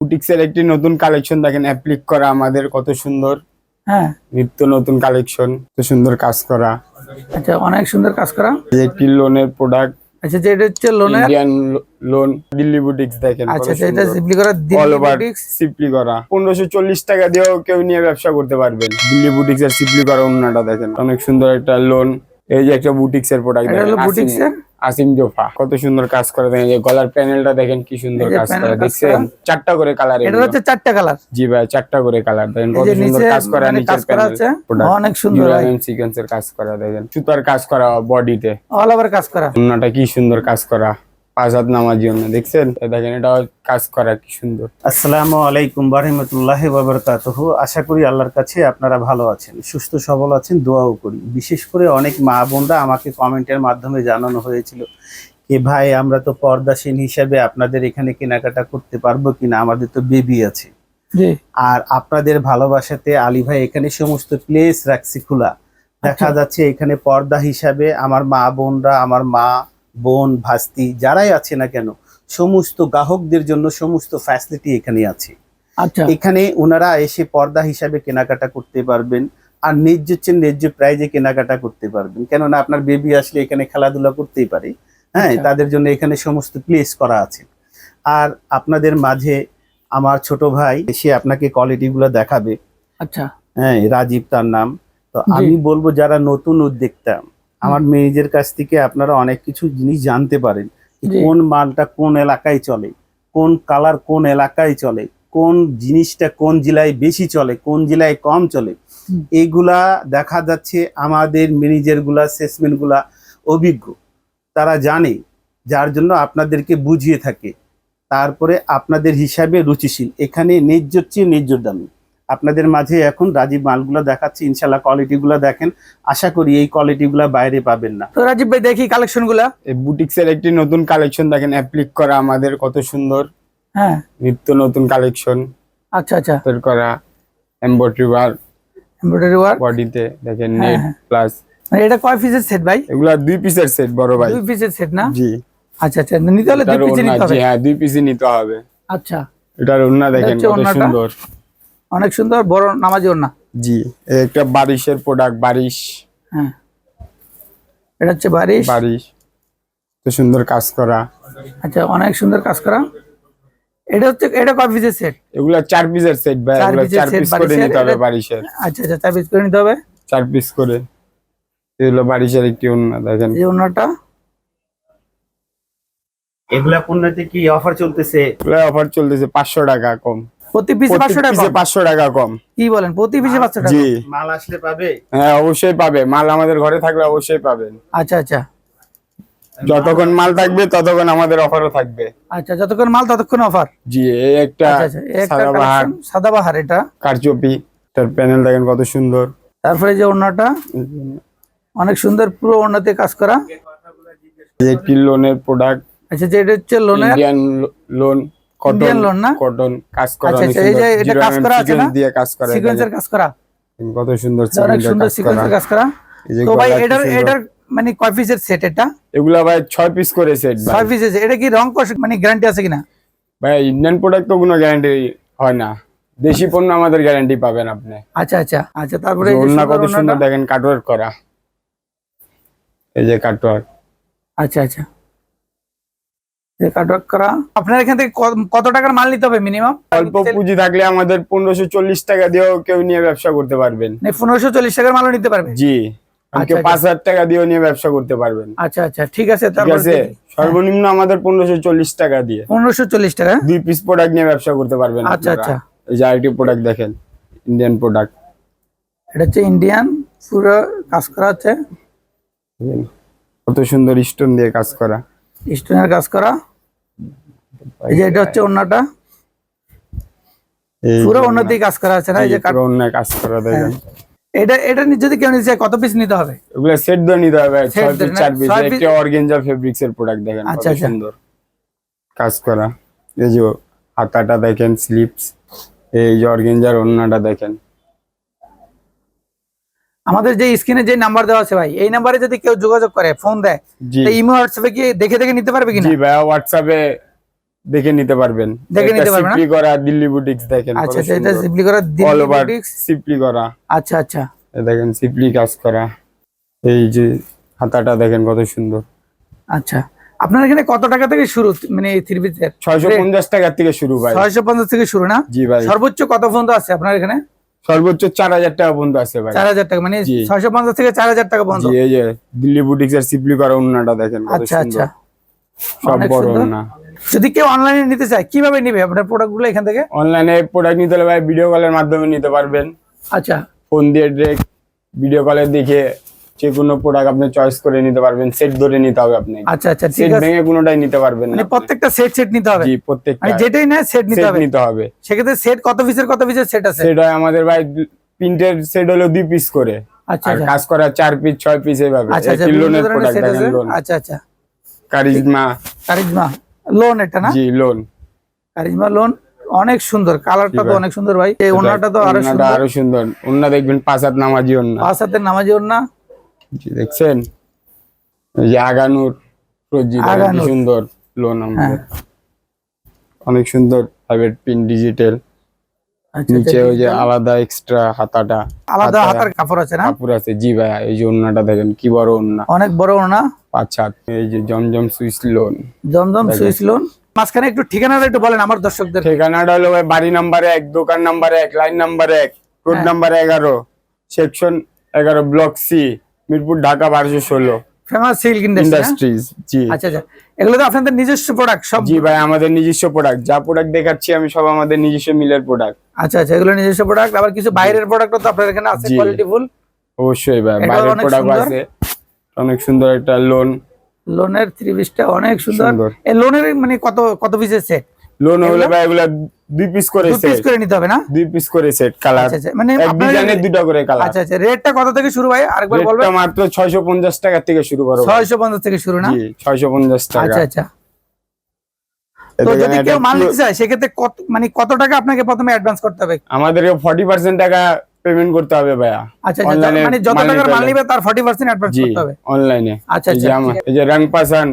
বুটিক্সের একটি নতুন কালেকশন দেখেন অ্যাপ্লিক করা আমাদের কত সুন্দর। হ্যাঁ। নিত্য নতুন কালেকশন কত সুন্দর কাজ করা। আচ্ছা অনেক সুন্দর কাজ করা। একটি লোনের প্রোডাক্ট আচ্ছা যে এটা হচ্ছে লোনের ইন্ডিয়ান লোন দিল্লি বুটিক্স দেখেন আচ্ছা আচ্ছা এটা সিম্পলি করা দিল্লি বুটিক্স সিপলি করা। পনেরোশো চল্লিশ টাকা দিয়েও কেউ নিয়ে ব্যবসা করতে পারবেন। দিল্লি বুটিক্স এর সিপলি করা অন্যটা দেখেন অনেক সুন্দর একটা লোন এই যে একটা বুটিক্স এর প্রোডাক্ট এটা হলো বুটিক্স এর আসিম জোফা। কত সুন্দর কাজ করে দেখেন এই যে গলার প্যানেলটা দেখেন কি সুন্দর কাজ করে দেখছেন? চারটা করে কালার এটা হচ্ছে চারটা কালার জি ভাই চারটা করে কালার দেখেন কত সুন্দর কাজ করা মানে নিচের কাজ করা প্যানেল আছে। অনেক সুন্দর ভাই। সিকোয়েন্সের কাজ করা দেখেন সুতার কাজ করা বডিতে অল ওভার কাজ করা। কি সুন্দর কাজ করা। পাঁচ হাত নামার জন্য দেখছেন দেখেন এটা কাজ করা কি সুন্দর। আসসালামু আলাইকুম বারহমতুল্লাহ বাবরকাতহ আশা করি আল্লাহর কাছে আপনারা ভালো আছেন সুস্থ সবল আছেন দোয়াও করি। বিশেষ করে অনেক মা বোনরা আমাকে কমেন্টের মাধ্যমে জানানো হয়েছিল যে ভাই আমরা তো পর্দাসীন হিসাবে আপনাদের এখানে কেনাকাটা করতে পারব কিনা? আমাদের তো বেবি আছে। আর আপনাদের ভালোবাসাতে আলী ভাই এখানে সমস্ত প্লেস রাখছি খোলা। দেখা আচ্ছা। যাচ্ছে এখানে পর্দা হিসাবে আমার মা বোনরা আমার মা বোন ভাস্তি যারাই আছে না কেন সমস্ত গ্রাহকদের জন্য সমস্ত ফ্যাসিলিটি এখানে আছে। আচ্ছা। এখানে ওনারা এসে পর্দা হিসাবে কেনাকাটা করতে পারবেন আর ন্যায্য চেয়ে ন্যায্য প্রাইজে কেনাকাটা করতে পারবেন। কেননা আপনার বেবি আসলে এখানে খেলাধুলা করতেই পারে। হ্যাঁ আচ্ছা। তাদের জন্য এখানে সমস্ত প্লেস করা আছে। আর আপনাদের মাঝে আমার ছোট ভাই সে আপনাকে কোয়ালিটিগুলো দেখাবে। আচ্ছা। হ্যাঁ রাজীব তার নাম। তো আমি বলব যারা নতুন উদ্যোক্তা আমার মেয়েদের কাছ থেকে আপনারা অনেক কিছু জিনিস জানতে পারেন কোন মালটা কোন এলাকায় চলে কোন কালার কোন এলাকায় চলে কোন জিনিসটা কোন জেলায় বেশি চলে কোন জেলায় কম চলে। হুম। এইগুলা দেখা যাচ্ছে আমাদের ম্যানেজারগুলা সেলসম্যানগুলা অভিজ্ঞ। তারা জানে যার জন্য আপনাদেরকে বুঝিয়ে থাকে। তারপরে আপনাদের হিসাবে রুচিশীল। এখানে ন্যায্য চেয়ে ন্যায্য দামি। আপনাদের মাঝে এখন রাজীব মালগুলো দেখাচ্ছি ইনশাল্লাহ কোয়ালিটিগুলো দেখেন। আশা করি এই কোয়ালিটিগুলো বাইরে পাবেন না। তো রাজীব ভাই দেখি কালেকশনগুলা এই বুটিক্সের একটি নতুন কালেকশন দেখেন অ্যাপ্লিক করা আমাদের কত সুন্দর। হ্যাঁ। নিত্য নতুন কালেকশন আচ্ছা আচ্ছা। করা এমব্রয়ডারি ওয়ার্ক এমব্রয়ডারি ওয়ার্ক বডিতে দেখেন হ্যাঁ, নেট হ্যাঁ। প্লাস মানে এটা কয় পিসের সেট ভাই? এগুলা দুই পিসের সেট বড় ভাই। দুই পিসের সেট না? জি। আচ্ছা আচ্ছা নিতে হলে দুই পিসে নিতে হবে। জি হ্যাঁ দুই পিসই নিতে হবে। আচ্ছা। এটার ওড়না দেখেন কত সুন্দর। অনেক সুন্দর বড় নামাজি ওড়না। জি একটা বারিশের প্রোডাক্ট বারিশ। হ্যাঁ। এটা হচ্ছে বারিশ। বারিশ তো সুন্দর কাজ করা। আচ্ছা অনেক সুন্দর কাজ করা। এটা হচ্ছে এটা কয় পিসের সেট এগুলা চার পিসের সেট ভাই চার এগুলা চার পিস করে নিতে হবে বারিশের। আচ্ছা আচ্ছা চার পিস করে নিতে হবে? চার পিস করে। এগুলো বারিশের একটি ওড়না দেখেন। এই ওড়নাটা? এগুলা পণ্যতে কি অফার চলতেছে? এগুলো অফার চলতেছে পাঁচশো টাকা কম। প্রতি পিসে পাঁচশো টাকা কম? পাঁচশো টাকা কম। কি বলেন? প্রতি পিসে পাঁচশো টাকা জি। মাল আসলে পাবে? হ্যাঁ অবশ্যই পাবে। মাল আমাদের ঘরে থাকলে অবশ্যই পাবেন। আচ্ছা আচ্ছা। যতক্ষণ মাল থাকবে ততক্ষণ আমাদের অফারও থাকবে। আচ্ছা যতক্ষণ মাল ততক্ষণ অফার জি এই একটা আচ্ছা আচ্ছা সাদাবাহার সাদাবাহার এটা? কারচুপি। তার প্যানেল দেখেন কত সুন্দর। তারপরে যে ওড়নাটা অনেক সুন্দর পুরো ওড়নাতে কাজ করা। এই একটি লোনের প্রোডাক্ট আচ্ছা যে এটা হচ্ছে লোনের ইন্ডিয়ান লোন কটন Indian না? কটন কাজ করা আচ্ছা, আচ্ছা, এই যে এটা কাজ করা আছে না? দিয়ে কাজ করা সিকোয়েন্সের কাজ করা? কত সুন্দর অনেক সুন্দর কাজ করা। সিকোয়েন্সের কাজ করা। তো ভাই এটার এটার মানে কয় পিসের সেট এটা? এগুলা ভাই ছয় পিস করে সেট ভাই। ছয় পিসের এটা কি রং কষ মানে গ্যারান্টি আছে কিনা? ভাই ইন্ডিয়ান প্রোডাক্ট তো কোনো গ্যারান্টি হয় না। দেশি পণ্য আমাদের গ্যারান্টি পাবেন আপনি। আচ্ছা আচ্ছা আচ্ছা তারপরে এই যে ওড়না সুন্দর কত সুন্দর দেখেন কাটওয়ার্ক করা। এই যে কাটওয়ার্ক আচ্ছা আচ্ছা। আপনার এখান থেকে কত টাকার মাল নিতে হবে মিনিমাম? অল্প পুঁজি থাকলে আমাদের পনেরোশো চল্লিশ টাকা দিয়েও কেউ নিয়ে ব্যবসা করতে পারবেন। পনেরোশো চল্লিশ টাকার মালও নিতে পারবে? জি। কালকে আচ্ছা, পাঁচ হাজার টাকা দিয়েও নিয়ে ব্যবসা করতে পারবেন। আচ্ছা আচ্ছা ঠিক আছে আছে? সর্বনিম্ন আমাদের পনেরোশো চল্লিশ টাকা দিয়ে। পনেরোশো চল্লিশ টাকা? দুই পিস প্রোডাক্ট নিয়ে ব্যবসা করতে পারবেন আচ্ছা, আচ্ছা। এই যে আরেকটি প্রোডাক্ট দেখেন ইন্ডিয়ান প্রোডাক্ট এটা হচ্ছে ইন্ডিয়ান পুরো কাজ করা আছে কত সুন্দর স্টোন দিয়ে কাজ করা। স্টোনের কাজ করা? এই যে এটা হচ্ছে ওড়নাটা। এই পুরো যে উন্নতি কাজ করা আছে না? এই যে অন্য কাজ করা দেখেন। এটা এটা যদি কেউ নিতে চায় কত পিস নিতে হবে? এগুলো সেট দিয়ে নিতে হবে Set ছয় দিয়ে পিস না? চার পিস ছয় piece- একটা অর্গেঞ্জা ফেব্রিক্স এর প্রোডাক্ট দেখেন কত আচ্ছা, আচ্ছা। সুন্দর কাজ করা। এই যে হাতাটা দেখেন স্লিপস এই যে অর্গেঞ্জার ওন্নাটা দেখেন। আমাদের যে স্ক্রিনে যে নাম্বার দেওয়া আছে ভাই এই নাম্বারে যদি কেউ যোগাযোগ করে ফোন দেয় ইমো হোয়াটসঅ্যাপে কি দেখে দেখে নিতে পারবে কিনা? জি ভাইয়া হোয়াটসঅ্যাপে দেখে নিতে পারবেন। দেখে নিতে পারবেন? সিপলি করা দিল্লি বুটিক্স দেখেন আচ্ছা আচ্ছা এটা। সিম্পলি করা দিল্লি বুটিক্স সিপলি করা। আচ্ছা আচ্ছা। দেখেন সিপলি কাজ করা। এই যে হাতাটা দেখেন কত সুন্দর। আচ্ছা। আপনার এখানে কত টাকা থেকে শুরু? মানে থ্রি পিসের ছয়শো পঞ্চাশ টাকার থেকে শুরু ভাই। ছয়শো পঞ্চাশ থেকে শুরু না? জি ভাই। সর্বোচ্চ কত পর্যন্ত আছে আপনার এখানে? সর্বোচ্চ চার হাজার টাকা পর্যন্ত আছে ভাই। চার হাজার টাকা মানে। ছয়শো পঞ্চাশ থেকে চার হাজার টাকা পর্যন্ত এই যে দিল্লি বুটিক্স আর সিপলি করা উন্নাটা দেখেন আচ্ছা আচ্ছা। সব বড় উন্না। না যদি কেউ অনলাইনে নিতে চায় কীভাবে নিবে আপনার প্রোডাক্টগুলো এখান থেকে? অনলাইনে প্রোডাক্ট নিতে হলে ভাই ভিডিও কলের মাধ্যমে নিতে পারবেন। আচ্ছা। ফোন দিয়ে ডিরেক্ট ভিডিও কলে দেখে যে কোনো প্রোডাক্ট আপনি চয়েস করে নিতে পারবেন সেট ধরে নিতে হবে আপনি। আচ্ছা আচ্ছা ঠিক সেট আছে। ভেঙে কোনোটাই নিতে পারবেন মানে না প্রত্যেকটা সেট সেট নিতে হবে? জি প্রত্যেকটা। মানে যেটাই নেয় সেট নিতে সেট হবে? নিতে হবে। সেক্ষেত্রে সেট কত পিসের কত পিসের সেট আছে? সেট আমাদের ভাই প্রিন্টের সেট হলো দুই পিস করে। আচ্ছা আর আচ্ছা। কাজ করা চার পিস ছয় পিস লোনের প্রোডাক্ট আচ্ছা আচ্ছা। কারিজমা কারিজমা লোন এটা না? জি লোন কারিজমা লোন অনেক সুন্দর। কালারটা তো অনেক সুন্দর ভাই। এই তো আরও সুন্দর। আরও সুন্দর। ওন্না দেখবেন পাঁচ হাত নামাজি ওন্না পাঁচ হাতের নামাজি ওনা জি দেখছেন? আগানুর। সুন্দর লোন আমাদের হ্যাঁ। অনেক সুন্দর প্রাইভেট পিন ডিজিটাল নিচে ওই যে আলাদা এক্সট্রা হাতাটা। আলাদা হাতার কাপড় আছে না? কাপড় আছে। জি ভাইয়া এই যে ওন্নাটা দেখেন কি বড় ওন্না অনেক বড় ওনা পাঁচ হাত এই যে জমজম সুইস লোন জমজম। সুইস লোন মাঝখানে একটু ঠিকানাটা একটু বলেন আমার দর্শকদের। ঠিকানাটা হলো ভাই বাড়ি নাম্বার এক দোকান নাম্বার এক লাইন নাম্বার এক রোড হ্যাঁ। নাম্বার এগারো সেকশন এগারো ব্লক সি মিরপুর ঢাকা বারোশো ষোলো। Famous silk industries ji. আচ্ছা আচ্ছা। এগুলো তো আপনাদের নিজস্ব প্রোডাক্ট সব। জি ভাই আমাদের নিজস্ব প্রোডাক্ট যা প্রোডাক্ট দেখাচ্ছি আমি সব আমাদের নিজস্ব মিলের প্রোডাক্ট আচ্ছা আচ্ছা এগুলো নিজস্ব প্রোডাক্ট আবার কিছু বাইরের প্রোডাক্টও তো আপনার এখানে আছে। অবশ্যই ভাই বাইরের প্রোডাক্ট আছে। অনেক সুন্দর একটা লোন লোনের থ্রি পিসটা অনেক সুন্দর। সুন্দর। এই লোনের মানে কত কত পিসের সেট লোন হলে এগুলা দুই পিস করে দু পিস করে নিতে হবে না? দুই পিস করে সেট কালার আচ্ছা আচ্ছা মানে এক ডিজাইনের দুটো করে কালার আচ্ছা আচ্ছা রেটটা কত থেকে শুরু ভাই? আরেকবার বলবেন? রেটটা মাত্র ছয়শো পঞ্চাশ টাকা থেকে শুরু করো ভাই। ছয়শো পঞ্চাশ থেকে শুরু না? জি ছয়শো পঞ্চাশ টাকা। আচ্ছা আচ্ছা। তো যদি কেউ মাল নিতে চায় সেক্ষেত্রে কত মানে কত টাকা আপনাকে প্রথমে অ্যাডভান্স করতে হবে? আমাদেরকে ফর্টি পার্সেন্ট টাকা পেমেন্ট করতে হবে ভাইয়া। আচ্ছা আচ্ছা মানে যত মাল টাকার মাল হলে। নিবে তার অ্যাডভান্স করতে হবে। অনলাইনে আচ্ছা, আচ্ছা, আমার এই যে রং পাসান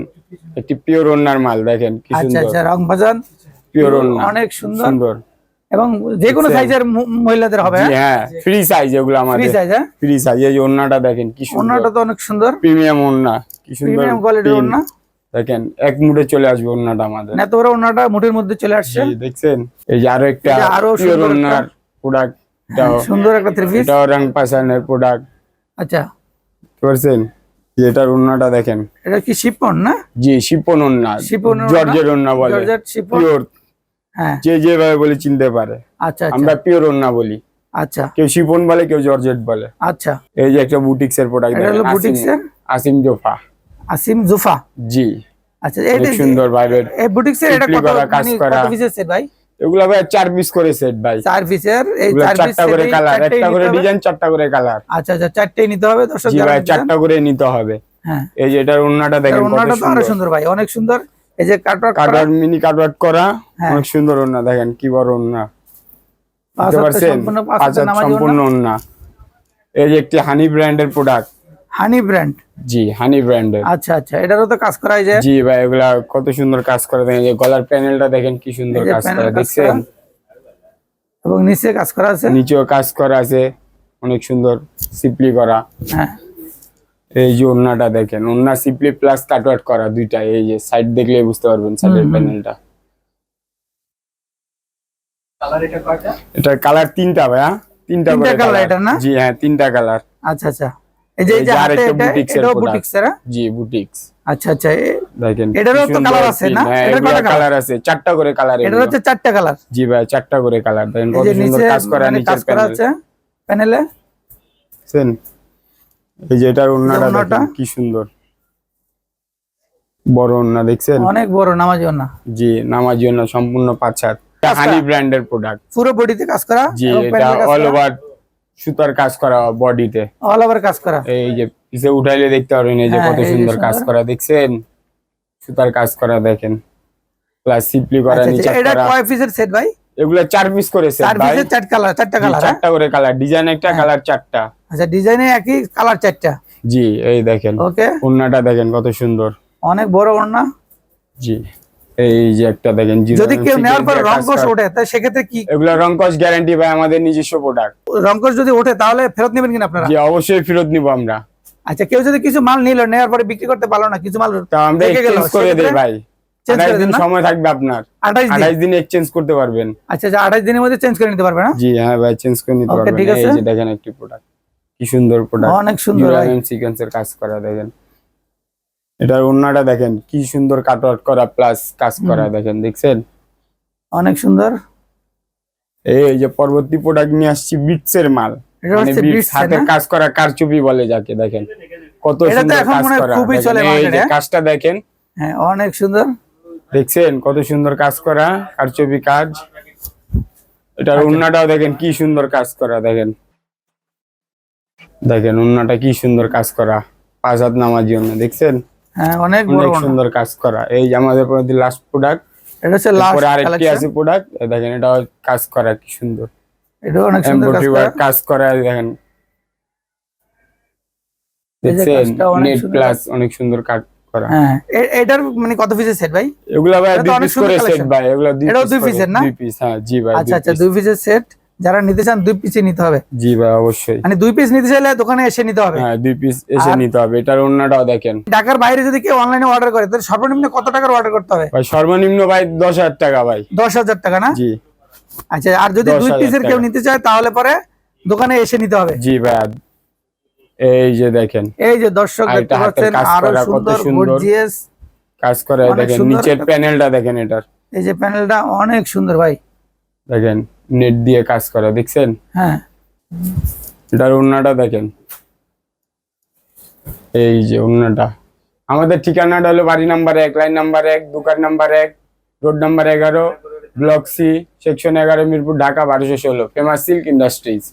একটি পিওর ওনার মাল দেখেন কি আচ্ছা সুন্দর। আচ্ছা রং বাজান পিওর অনেক সুন্দর। সুন্দর। এবং যে কোনো সাইজের মহিলাদের হবে হ্যাঁ? ফ্রি সাইজ এগুলো ফ্রি আমাদের সাইজ হ্যাঁ? ফ্রি সাইজ এই ওন্নাটা দেখেন কি সুন্দর। ওনাটা তো অনেক সুন্দর। প্রিমিয়াম ওন্না কি সুন্দর প্রিমিয়াম কোয়ালিটির pin। ওনা দেখেন এক মুঠে চলে আসবে ওন্নাটা আমাদের। এত বড় ওনাটা মুঠের মধ্যে চলে আসছে। জি দেখছেন? এই যে আরও একটা আরও সুন্দর ওন্নার প্রোডাক্ট এটাও সুন্দর একটা থ্রি পিস এটাও রং পাসানের প্রোডাক্ট আচ্ছা। পারছেন? এটার ওন্নাটা দেখেন। এটা কি শিপন না? জি শিপন ওন্না শিপন জর্জের ওন্না বলে। জর্জেট শিপন পিওর হ্যাঁ যে যেভাবে বলে চিনতে পারে। আচ্ছা আচ্ছা। আমরা পিওর ওন্না বলি। আচ্ছা। কেউ শিপন বলে কেউ জর্জেট বলে। আচ্ছা। এই যে একটা বুটিক্স এর প্রোডাক্ট এটা হলো বুটিক্স এর আসিম জোফা। আসিম জুফা? জি। আচ্ছা এটা সুন্দর বাইরের এই বুটিক্স এর এটা কত কাজ মানে করা। কত পিসের সেট ভাই? এগুলা ভাই চার পিস করে সেট ভাই। চার পিসের এই চার পিস চারটা করে কালার একটা করে ডিজাইন চারটা করে কালার আচ্ছা আচ্ছা চারটেই নিতে হবে দর্শক জি ভাই চারটা করে নিতে হবে। হ্যাঁ। এই যে এটার ওন্নাটা দেখেন কত তো সুন্দর। সুন্দর ভাই অনেক সুন্দর। এই যে কাটওয়ার্ক কাটওয়ার্ক মিনি কাটওয়ার্ক করা হ্যাঁ। অনেক সুন্দর ওন্না দেখেন কি বড় ওন্না বুঝতে পারছেন? সম্পূর্ণ ওন্না এই যে একটি হানি ব্র্যান্ডের প্রোডাক্ট হানি ব্র্যান্ড জি হানি ব্র্যান্ডের আচ্ছা আচ্ছা এটারও তো কাজ করা হয় যে জি ভাই এগুলা কত সুন্দর কাজ করে দেখেন এই যে গলার প্যানেলটা দেখেন কি সুন্দর কাজ করে দেখছেন এবং নিচে কাজ করা আছে। নিচেও কাজ করা আছে। অনেক সুন্দর সিপলি করা। হ্যাঁ। এই যে ওন্নাটা দেখেন ওন্না সিপলি প্লাস কাটওয়ার্ক করা দুইটা এই যে সাইড দেখলে বুঝতে পারবেন সাইডের। প্যানেলটা এটা কালার তিনটা ভাইয়া তিনটা তিনটা কালার এটার না? জি হ্যাঁ তিনটা কালার আচ্ছা আচ্ছা। এই যে হাতে এটা এটাও বুটিক্স এর জি বুটিক্স আচ্ছা আচ্ছা দেখেন এটারও তো colour আছে না? এটার কয়টা কালার আছে চারটা করে কালার এটার হচ্ছে চারটা কালার জি ভাই চারটা করে কালার দেখেন কত সুন্দর কাজ করা মানে নিচের কাজ করা প্যানেল আছে প্যানেলে দেখছেন এই যে এটার ওন্নাটা কি সুন্দর। বড় ওন্না দেখছেন? অনেক বড় নামাজি ওনা জি নামার জন্য সম্পূর্ণ পাঁচ হাত হানি ব্র্যান্ডের প্রোডাক্ট পুরো বডিতে কাজ করা জি এটা অল ওভার সুতার কাজ করা বডিতে অল ওভার কাজ করা। এই যে পিছে উঠাইলে দেখতে পারবেন এই যে হ্যাঁ, কত সুন্দর কাজ করা দেখছেন? সুতার কাজ করা দেখেন। প্লাস সিপলি করা আচ্ছা, নিচে আচ্ছা, এটা করা। কয় পিসের সেট ভাই? এগুলো চার পিস করে চার কালার চারটা কালার চারটা করে কালার ডিজাইন একটা হ্যাঁ। কালার চারটা। আচ্ছা ডিজাইনে একই কালার চারটা? জি এই দেখেন। ওকে ওন্নাটা দেখেন কত সুন্দর। অনেক বড় ওড়না? জি এই যে একটা দেখেন যদি কেউ নেওয়ার পর রংকশ ওঠে তাই সেক্ষেত্রে কি? এগুলো রংকশ গ্যারান্টি ভাই আমাদের নিজস্ব প্রোডাক্ট রংকশ যদি ওঠে তাহলে ফেরত নেবেন কিনা আপনারা? যে অবশ্যই ফেরত নিব আমরা। আচ্ছা কেউ যদি কিছু মাল নিল নেওয়ার পরে বিক্রি করতে পারল না কিছু মাল তা আমরা এক্সচেঞ্জ করে দেই ভাই। দিন সময় থাকবে আপনার। আঠাইশ দিন? এক্সচেঞ্জ করতে পারবেন। আচ্ছা আচ্ছা আঠাইশ দিনের মধ্যে চেঞ্জ করে নিতে পারবে না? জি হ্যাঁ ভাই চেঞ্জ করে নিতে পারবেন। ঠিক আছে। দেখেন একটি প্রোডাক্ট কি সুন্দর প্রোডাক্ট অনেক সুন্দর সিকোয়েন্সের কাজ করা দেখেন। এটার ওন্নাটা দেখেন কি সুন্দর করা প্লাস কাজ করা দেখেন দেখছেন? অনেক সুন্দর। এই যে পরবর্তী প্রোডাক্ট নিয়ে আসছি মাল। মানে বিটস হাতে কাজ করা কারচুপি বলে যাকে দেখেন। কত সুন্দর কাজ করা এই যে কাজটা দেখেন। হ্যাঁ অনেক সুন্দর। দেখছেন কত সুন্দর কাজ করা কারচুপি কাজ। এটার আচ্ছা। উন্নাটাও দেখেন কি সুন্দর কাজ করা দেখেন। দেখেন উন্নাটা কি সুন্দর কাজ করা পাঁচ হাত নামার জন্য দেখছেন? হ্যাঁ অনেক। সুন্দর কাজ করা। এই আমাদের লাস্ট প্রোডাক্ট এটা হচ্ছে লাস্ট পরে আরেকটি আছে প্রোডাক্ট দেখেন এটা কাজ করা কি সুন্দর। এটা অনেক সুন্দর কাজ করা। দেখেন। দেখছেন? নেট প্লাস অনেক সুন্দর কাজ করা। হ্যাঁ এটার মানে কত পিসের সেট ভাই? এগুলা ভাই দুই পিস করে সেট ভাই এগুলা দুই piece দুই piece-এর না? দুই পিস হ্যাঁ জি ভাই আচ্ছা আচ্ছা দুই পিসের সেট যারা নিতে চান দুই পিসই নিতে হবে। জি ভাই অবশ্যই। মানে দুই পিস নিতে চাইলে দোকানে এসে নিতে হবে। হ্যাঁ দুই পিস এসে নিতে হবে এটার অন্যটাও দেখেন। ঢাকার বাইরে যদি কেউ অনলাইনে অর্ডার করে তাহলে সর্বনিম্ন কত টাকার অর্ডার করতে হবে? ভাই সর্বনিম্ন ভাই দশ হাজার টাকা ভাই। দশ হাজার টাকা না? জি। আচ্ছা আর যদি দুই পিসের কেউ নিতে চায় তাহলে পরে দোকানে এসে নিতে হবে। জি ভাই এই যে দেখেন। এই যে দর্শক দেখতে পাচ্ছেন আরও সুন্দর সুন্দর। গর্জিয়াস কাজ করে দেখেন নিচের প্যানেলটা দেখেন এটার। এই যে প্যানেলটা অনেক সুন্দর ভাই। দেখেন নেট দিয়ে কাজ করা দেখছেন? হ্যাঁ। এটার ওন্নাটা দেখেন। এই যে ওন্নাটা আমাদের ঠিকানাটা হলো বাড়ি নাম্বার এক লাইন নাম্বার এক দোকান নাম্বার এক রোড নাম্বার এগারো ব্লক সি সেকশন এগারো মিরপুর ঢাকা বারোশো ষোলো ফেমাস সিল্ক ইন্ডাস্ট্রিজ।